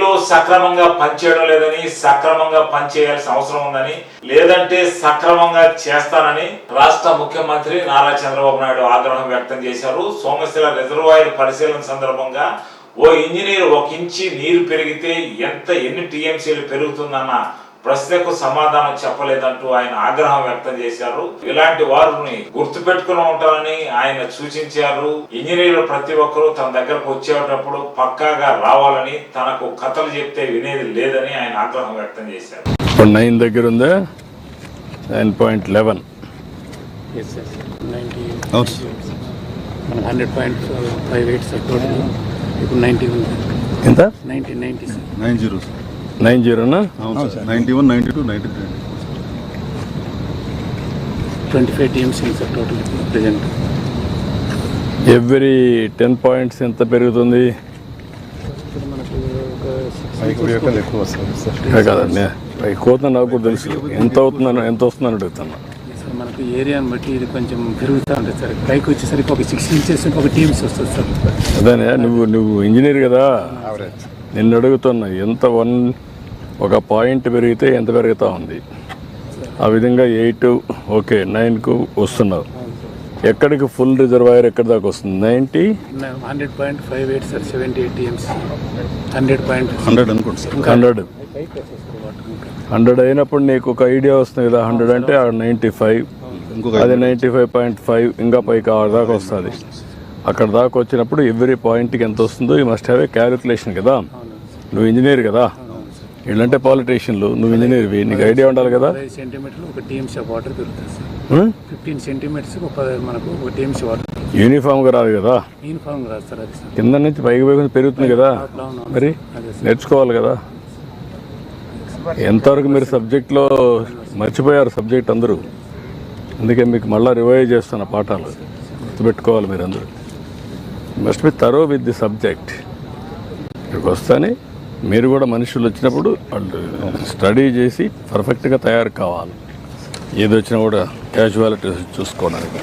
ఇంజనీర్లు సక్రమంగా పనిచేయడం లేదని సక్రమంగా పనిచేయాల్సిన అవసరం ఉందని లేదంటే సక్రమంగా చేస్తానని రాష్ట్ర ముఖ్యమంత్రి నారా చంద్రబాబు నాయుడు ఆగ్రహం వ్యక్తం చేశారు. సోమశిల రిజర్వాయర్ పరిశీలన సందర్భంగా ఓ ఇంజనీర్ ఒక ఇంచి నీరు పెరిగితే ఎంత ఎన్ని టీఎంసీలు పెరుగుతుందన్న ప్రశ్నకు సమాధానం చెప్పలేదంటూ ఆయన ఆగ్రహం వ్యక్తం చేశారు. ఇలాంటి వారిని గుర్తుపెట్టుకుని ఉంటారని ఆయన సూచించారు. ఇంజనీర్లు ప్రతి ఒక్కరూ తన దగ్గరకు వచ్చేటప్పుడు పక్కాగా రావాలని తనకు కథలు చెప్తే వినేది లేదని ఆయన ఆగ్రహం వ్యక్తం చేశారు. ఇప్పుడు నైన్ దగ్గర ఉందా? Nine point eleven. Hundred point five eight sir ఇప్పుడు నైంటీ ఉంది. ఎంత? Ninety ninety sir nine zero sir. Nine జీరోనా అవును sir. Ninety one ninety two ninety three. Twenty five teams ఉంది sir total present? Every ten points ఎంత పెరుగుతుంది? కదండి ఎక్కువ నాకు కూడా తెలుసు. ఎంత అవుతుందని ఎంత వస్తుందని అడుగుతున్నా. సార్ మనకు ఏరియాని బట్టి ఇది కొంచెం పెరుగుతూ ఉంటుంది సార్. పైకి వచ్చేసరికి ఒక సిక్స్ ఇంచెస్ ఒక టీమ్స్ వస్తుంది సార్. అదేనే నువ్వు నువ్వు ఇంజనీర్ కదా. నిన్ను అడుగుతున్నా ఎంత వన్ ఒక పాయింట్ పెరిగితే ఎంత పెరుగుతూ ఉంది? ఆ విధంగా ఎయిట్ ఓకే నైన్కు వస్తున్నావు ఎక్కడికి ఫుల్ రిజర్వాయర్ ఎక్కడి దాకా వస్తుంది? Ninety hundred point five eight sir seventy eight hundred point hundred అనుకోండి సార్. హండ్రెడ్. హండ్రెడ్ అయినప్పుడు నీకు ఒక ఐడియా వస్తుంది కదా హండ్రెడ్ అంటే నైంటీ ఫైవ్. ఇంకొక అది నైంటీ ఫైవ్ పాయింట్ ఫైవ్ ఇంకా పైకి ఆరు దాకా వస్తుంది. అక్కడ దాకా వచ్చినప్పుడు ఎవ్రీ పాయింట్కి ఎంత వస్తుందో ఈ మస్ట్ హ్యావ్ ఏ క్యాలిక్యులేషన్ కదా. నువ్వు ఇంజనీర్ కదా. వీళ్ళంటే పాలిటీషియన్లు నువ్వు ఇంజనీర్వి నీకు ఐడియా ఉండాలి కదా? పదహైదు సెంటీమీటర్లు ఒక వాటర్ సార్? ఫిఫ్టీన్ సెంటీమీటర్స్ ఒక పదహైదు మనకు ఒక టీమ్స్ వాటర్ యూనిఫామ్గా రాదు కదా? యూనిఫామ్ రాదు సార్ అది సార్. కింద నుంచి పైకి పైకి పెరుగుతుంది కదా. మరి నేర్చుకోవాలి కదా? ఎంతవరకు మీరు సబ్జెక్ట్లో మర్చిపోయారు సబ్జెక్ట్ అందరూ? అందుకే మీకు మళ్ళీ రివైజ్ చేస్తున్న పాఠాలు గుర్తుపెట్టుకోవాలి మీరు అందరూ must be thorough with the subject ఇక్కడికి వస్తానే మీరు కూడా మనుషులు వచ్చినప్పుడు వాళ్ళు స్టడీ చేసి పర్ఫెక్ట్గా తయారు కావాలి. ఏది వచ్చినా కూడా క్యాజువాలిటీ చూసుకోవడానికి.